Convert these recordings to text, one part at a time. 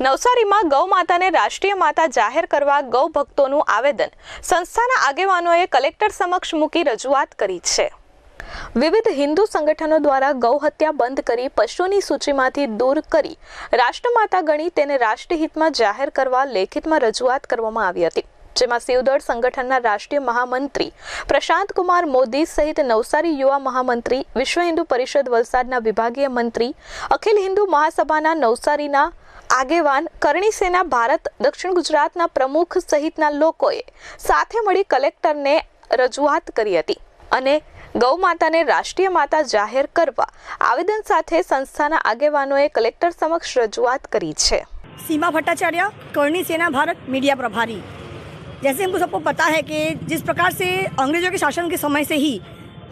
નવસારીમાં ગૌ માતાને રાષ્ટ્રીય માતા જાહેર કરવા ગૌ ભક્તોનું આવેદન. સંસ્થાના આગેવાનોએ કલેક્ટર સમક્ષ મૂકી રજૂઆત કરી છે. વિવિધ હિન્દુ સંગઠનો દ્વારા ગૌ હત્યા બંધ કરી પશુની સૂચિમાંથી દૂર કરી રાષ્ટ્રમાતા ગણી તેને રાષ્ટ્રહિતમાં જાહેર કરવા લેખિતમાં રજૂઆત કરવામાં આવી હતી. જેમાં શિવદળ સંગઠનના રાષ્ટ્રીય મહામંત્રી પ્રશાંત કુમાર મોદી સહિત નવસારી યુવા મહામંત્રી, વિશ્વ હિન્દુ પરિષદ વલસાડના વિભાગીય મંત્રી, અખિલ હિન્દુ મહાસભાના નવસારીના આગેવાન કરણી સેના ભારત દક્ષિણ ગુજરાતના પ્રમુખ સહિતના લોકોએ સાથે મળી કલેક્ટરને રજૂઆત કરી હતી અને ગૌ માતાને રાષ્ટ્રીય માતા જાહેર કરવા આવેદન સાથે સંસ્થાના આગેવાનોએ કલેક્ટર સમક્ષ રજૂઆત કરી છે सीमा भट्टाचार्य करणी सेना भारत मीडिया प्रभारी जैसे हमको सबको पता है कि जिस प्रकार से अंग्रेजों के शासन के समय से ही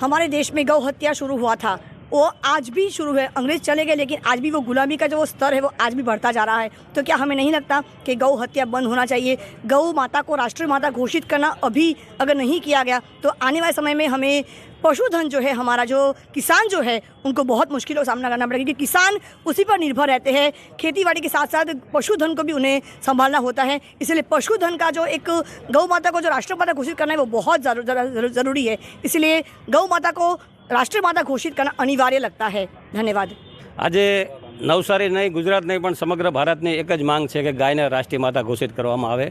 हमारे देश में गौ हत्या शुरू हुआ था वो आज भी शुरू है अंग्रेज़ चले गए, लेकिन आज भी वो गुलामी का जो स्तर है, वो आज भी बढ़ता जा रहा है। तो क्या हमें नहीं लगता कि गौ हत्या बंद होना चाहिए? गौ माता को राष्ट्रीय माता घोषित करना अभी अगर नहीं किया गया तो आने वाले समय में हमें पशुधन जो है, हमारा जो किसान जो है, उनको बहुत मुश्किलों का सामना करना पड़ेगा, क्योंकि किसान उसी पर निर्भर रहते हैं। खेती बाड़ी के साथ साथ पशुधन को भी उन्हें संभालना होता है। इसलिए पशुधन का जो एक गौ माता को जो राष्ट्रमाता घोषित करना है, वो बहुत ज़रूरी है। इसलिए गौ माता को राष्ट्रीय माता घोषित करना अनिवार्य लगता है धन्यवाद આજે નવસારી નહીં ગુજરાત નહીં પણ સમગ્ર ભારતની એક જ માંગ છે કે ગાયને રાષ્ટ્રીય માતા ઘોષિત કરવામાં આવે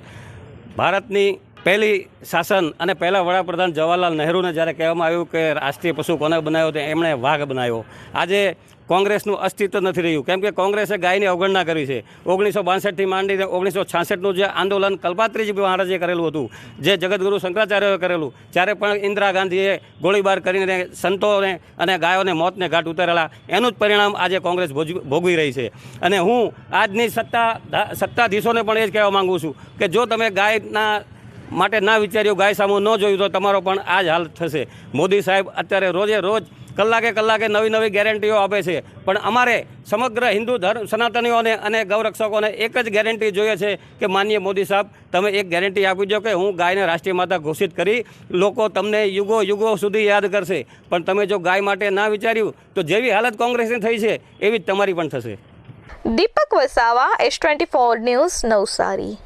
ભારતની પહેલી શાસન અને પહેલાં વડાપ્રધાન જવાહરલાલ નહેરુને જ્યારે કહેવામાં આવ્યું કે રાષ્ટ્રીય પશુ કોને બનાવ્યો તો એમણે વાઘ બનાવ્યો. આજે કોંગ્રેસનું અસ્તિત્વ નથી રહ્યું. કેમ કે કોંગ્રેસે ગાયની અવગણના કરી છે. ઓગણીસો બાસઠથી માંડીને ઓગણીસો છાસઠનું જે આંદોલન કલ્પાત્રીજી મહારાજે કરેલું હતું, જે જગતગુરુ શંકરાચાર્યએ કરેલું, ત્યારે પણ ઇન્દિરા ગાંધીએ ગોળીબાર કરીને સંતોને અને ગાયોને મોતને ઘાટ ઉતારેલા, એનું જ પરિણામ આજે કોંગ્રેસ ભોગવી રહી છે. અને હું આજની સત્તા, સત્તાધીશોને પણ એ જ કહેવા માગું છું કે જો તમે ગાયના માટે ના વિચાર્યું ગાય સામું ન જોયું તો તમારો પણ આ જ હાલ થશે. મોદી સાહેબ અત્યારે રોજે રોજ કલાકે કલાકે નવી નવી ગેરંટીઓ આપે છે. પણ અમારે સમગ્ર હિન્દુ ધર્મ, સનાતનીઓને અને ગૌરક્ષકોને એક જ ગેરંટી જોઈએ છે કે માનીય મોદી સાહેબ, તમે એક ગેરંટી આપી દો કે હું ગાયને રાષ્ટ્રીય માતા ઘોષિત કરી લોકો તમને યુગો યુગો સુધી યાદ કરશે. પણ તમે જો ગાય માટે ના વિચાર્યું, તો જેવી હાલત કોંગ્રેસની થઈ છે, એવી જ તમારી પણ થશે. Deepak Vasava, S twenty four news Navsari.